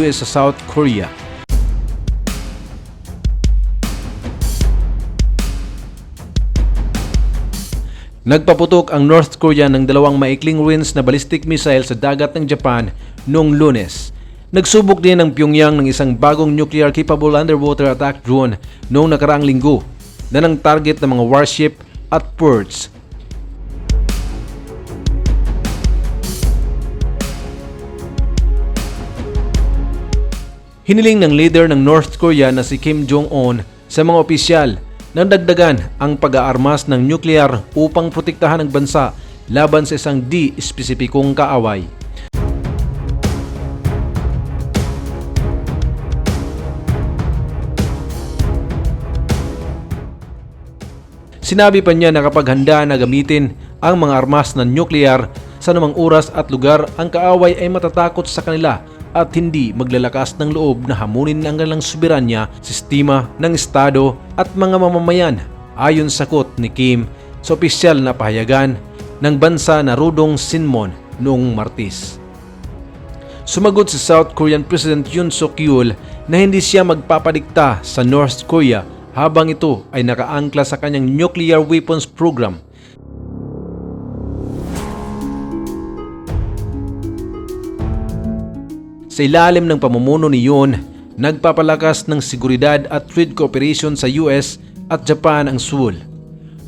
US sa South Korea. Nagpaputok ang North Korea ng dalawang maikling ruins na ballistic missile sa dagat ng Japan noong lunes. Nagsubok din ng Pyongyang ng isang bagong nuclear-capable underwater attack drone noong nakaraang linggo na ng target ng mga warship at ports. Hiniling ng leader ng North Korea na si Kim Jong-un sa mga opisyal na dagdagan ang pag-aarmas ng nuclear upang protektahan ang bansa laban sa isang di-espesipikong kaaway. Sinabi pa niya na kapag handa na gamitin ang mga armas ng nuclear sa namang oras at lugar, ang kaaway ay matatakot sa kanila at hindi maglalakas ng loob na hamunin ang kanilang soberanya, sistema ng Estado at mga mamamayan ayon sa kot ni Kim sa opisyal na pahayagan ng bansa na Rudong Sinmon noong Martis. Sumagot si South Korean President Yoon Suk Yeol na hindi siya magpapadikta sa North Korea habang ito ay nakaangkla sa kanyang nuclear weapons program. Sa ilalim ng pamumuno ni Yoon, nagpapalakas ng seguridad at trade cooperation sa US at Japan ang Seoul.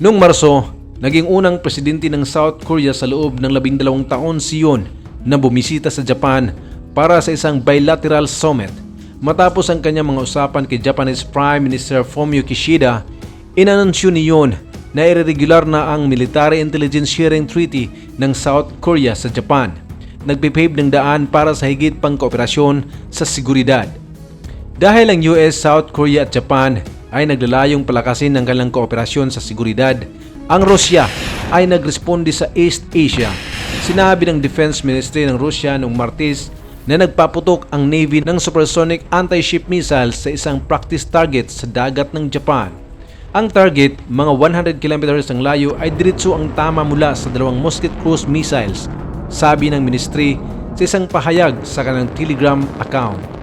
Noong Marso, naging unang presidente ng South Korea sa loob ng labing dalawang taon si Yoon na bumisita sa Japan para sa isang bilateral summit. Matapos ang kanyang mga usapan kay Japanese Prime Minister Fumio Kishida, inanunsyo ni Yoon na irregular na ang Military Intelligence Sharing Treaty ng South Korea sa Japan. Nagpipave ng daan para sa higit pang kooperasyon sa seguridad. Dahil ang US, South Korea at Japan ay naglalayong palakasin ng kanilang kooperasyon sa seguridad, ang Rusya ay nagresponde sa East Asia. Sinabi ng Defense Ministry ng Rusya noong Martes na nagpaputok ang Navy ng supersonic anti-ship missiles sa isang practice target sa dagat ng Japan. Ang target, mga 100 kilometers ang layo ay diretso ang tama mula sa dalawang Musket cruise missiles, sabi ng ministry sa isang pahayag sa kanilang Telegram account.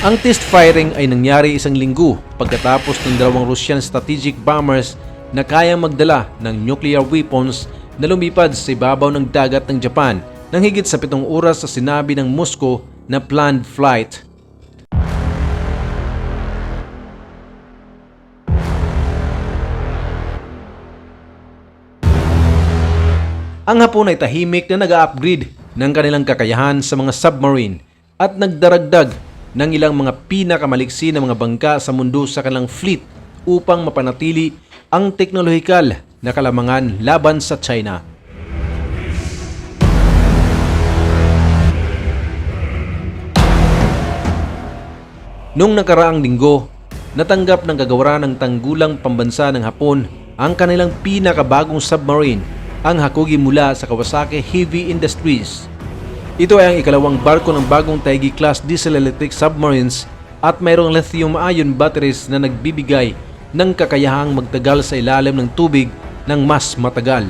Ang test firing ay nangyari isang linggo pagkatapos ng dalawang Russian strategic bombers na kayang magdala ng nuclear weapons na lumipad sa ibabaw ng dagat ng Japan nang higit sa pitong oras sa sinabi ng Moscow na planned flight. Ang Hapon ay tahimik na nag-upgrade ng kanilang kakayahan sa mga submarine at nagdaragdag ng ilang mga pinakamaliksi na mga bangka sa mundo sa kanilang fleet upang mapanatili ang teknolohikal na kalamangan laban sa China. Noong nakaraang linggo, natanggap ng kagawaran ng tanggulang pambansa ng Hapon ang kanilang pinakabagong submarine, ang Hakugi mula sa Kawasaki Heavy Industries. Ito ay ang ikalawang barko ng bagong Taigi-class diesel-electric submarines at mayroong lithium-ion batteries na nagbibigay ng kakayahang magtagal sa ilalim ng tubig ng mas matagal.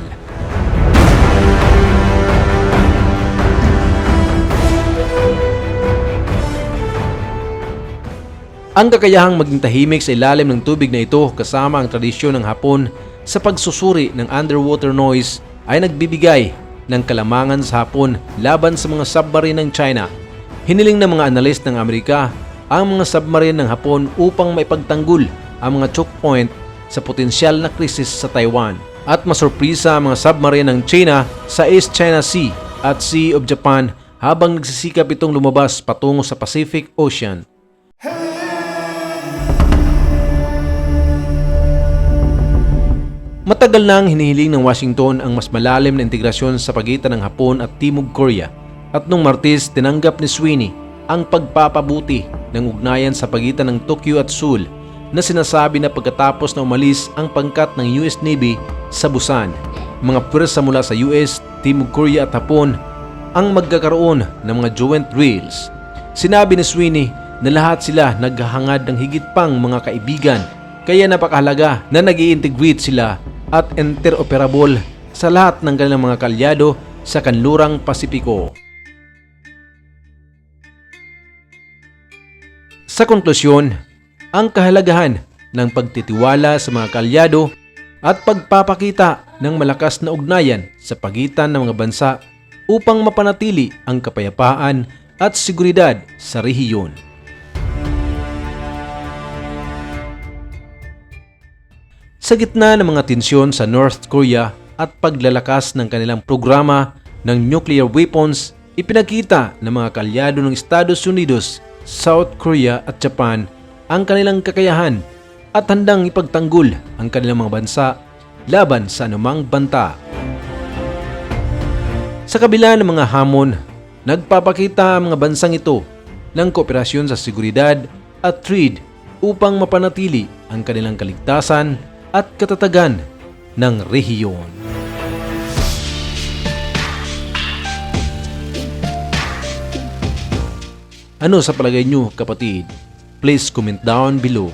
Ang kakayahang maging tahimik sa ilalim ng tubig na ito kasama ang tradisyon ng Hapon sa pagsusuri ng underwater noise ay nagbibigay ng kalamangan sa Hapon laban sa mga submarine ng China. Hiniling ng mga analist ng Amerika ang mga submarine ng Hapon upang maipagtanggol ang mga choke point sa potensyal na krisis sa Taiwan at masurprisa ang mga submarine ng China sa East China Sea at Sea of Japan habang nagsisikap itong lumabas patungo sa Pacific Ocean. Matagal na ang hinihiling ng Washington ang mas malalim na integrasyon sa pagitan ng Hapon at Timog Korea at nung Martes tinanggap ni Sweeney ang pagpapabuti ng ugnayan sa pagitan ng Tokyo at Seoul na sinasabi na pagkatapos na umalis ang pangkat ng US Navy sa Busan. Mga pwersa mula sa US, Timog Korea at Hapon ang magkakaroon ng mga joint drills. Sinabi ni Sweeney na lahat sila naghahangad ng higit pang mga kaibigan kaya napakahalaga na nag integrate sila at interoperable sa lahat ng kanilang mga kalyado sa kanlurang Pasipiko. Sa konklusyon, ang kahalagahan ng pagtitiwala sa mga kalyado at pagpapakita ng malakas na ugnayan sa pagitan ng mga bansa upang mapanatili ang kapayapaan at seguridad sa rehiyon. Sa gitna ng mga tensyon sa North Korea at paglalakas ng kanilang programa ng nuclear weapons, ipinakita ng mga kalyado ng Estados Unidos, South Korea at Japan ang kanilang kakayahan at handang ipagtanggol ang kanilang mga bansa laban sa anumang banta. Sa kabila ng mga hamon, nagpapakita ang mga bansang ito ng kooperasyon sa seguridad at trade upang mapanatili ang kanilang kaligtasan at katatagan ng rehiyon. Ano sa palagay nyo kapatid? Please comment down below.